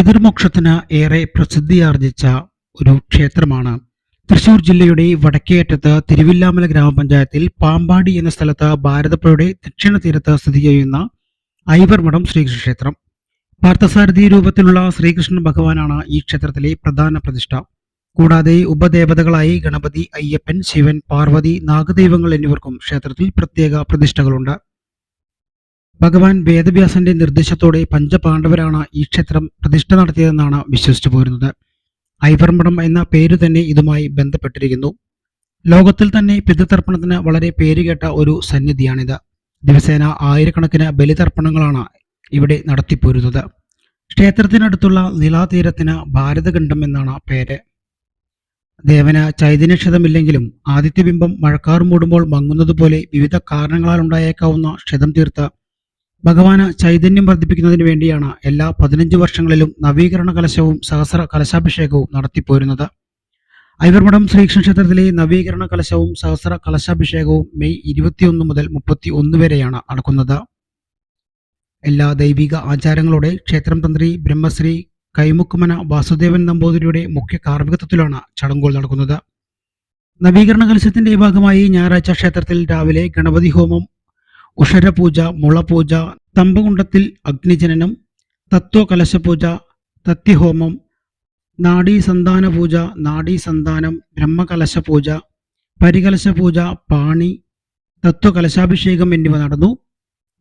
പിതൃമോക്ഷത്തിന് ഏറെ പ്രസിദ്ധിയാർജിച്ച ഒരു ക്ഷേത്രമാണ്. തൃശൂർ ജില്ലയുടെ വടക്കേയറ്റത്ത് തിരുവില്ലാമല ഗ്രാമപഞ്ചായത്തിൽ പാമ്പാടി എന്ന സ്ഥലത്ത് ഭാരതപ്പുഴയുടെ ദക്ഷിണ തീരത്ത് സ്ഥിതി ചെയ്യുന്ന ഐവർമഠം ശ്രീകൃഷ്ണ ക്ഷേത്രം. പാർത്ഥസാരഥി രൂപത്തിലുള്ള ശ്രീകൃഷ്ണ ഭഗവാനാണ് ഈ ക്ഷേത്രത്തിലെ പ്രധാന പ്രതിഷ്ഠ. കൂടാതെ ഉപദേവതകളായി ഗണപതി അയ്യപ്പൻ ശിവൻ പാർവതി നാഗദൈവങ്ങൾ എന്നിവർക്കും ക്ഷേത്രത്തിൽ പ്രത്യേക പ്രതിഷ്ഠകളുണ്ട്. ഭഗവാൻ വേദവ്യാസന്റെ നിർദ്ദേശത്തോടെ പഞ്ചപാണ്ഡവരാണ് ഈ ക്ഷേത്രം പ്രതിഷ്ഠ നടത്തിയതെന്നാണ് വിശ്വസിച്ചു പോരുന്നത്. ഐവർമഠം എന്ന പേര് തന്നെ ഇതുമായി ബന്ധപ്പെട്ടിരിക്കുന്നു. ലോകത്തിൽ തന്നെ പിതൃതർപ്പണത്തിന് വളരെ പേരുകേട്ട ഒരു സന്നിധിയാണിത്. ദിവസേന ആയിരക്കണക്കിന് ബലിതർപ്പണങ്ങളാണ് ഇവിടെ നടത്തിപ്പോരുന്നത്. ക്ഷേത്രത്തിനടുത്തുള്ള നിലാതീരത്തിന് ഭാരതഖണ്ഡം എന്നാണ് പേര്. ദേവന് ചൈതന്യക്ഷതമില്ലെങ്കിലും ആദിത്യബിംബം മഴക്കാർ മൂടുമ്പോൾ മങ്ങുന്നതുപോലെ വിവിധ കാരണങ്ങളാൽ ഉണ്ടായേക്കാവുന്ന ക്ഷതം തീർത്ത് ഭഗവാന് ചൈതന്യം വർദ്ധിപ്പിക്കുന്നതിന് വേണ്ടിയാണ് എല്ലാ പതിനഞ്ച് വർഷങ്ങളിലും നവീകരണ കലശവും സഹസ്ര കലശാഭിഷേകവും നടത്തിപ്പോരുന്നത്. ഐവർമഠം ശ്രീകൃഷ്ണ ക്ഷേത്രത്തിലെ നവീകരണ കലശവും സഹസ്ര കലശാഭിഷേകവും മെയ് ഇരുപത്തിയൊന്ന് മുതൽ മുപ്പത്തി ഒന്ന് വരെയാണ് നടക്കുന്നത്. എല്ലാ ദൈവിക ആചാരങ്ങളോടെ ക്ഷേത്രം തന്ത്രി ബ്രഹ്മശ്രീ കൈമുക്കുമന വാസുദേവൻ നമ്പൂതിരിയുടെ മുഖ്യ കാർമ്മികത്വത്തിലാണ് ചടങ്ങുകൾ നടക്കുന്നത്. നവീകരണ കലശത്തിന്റെ ഭാഗമായി ഞായറാഴ്ച ക്ഷേത്രത്തിൽ രാവിലെ ഗണപതി ഹോമം ഉഷരപൂജ മുളപൂജ തമ്പകുണ്ടത്തിൽ അഗ്നിജനനം തത്വകലശപൂജ തത്യഹോമം നാഡീസന്താന പൂജ നാഡീസന്താനം ബ്രഹ്മകലശ പൂജ പരികലശ പൂജ പാണി തത്വകലശാഭിഷേകം എന്നിവ നടന്നു.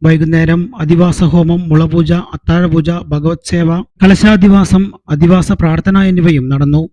വൈകുന്നേരം അധിവാസ ഹോമം മുളപൂജ അത്താഴപൂജ ഭഗവത് സേവ കലശാധിവാസം അധിവാസ പ്രാർത്ഥന എന്നിവയും നടന്നു.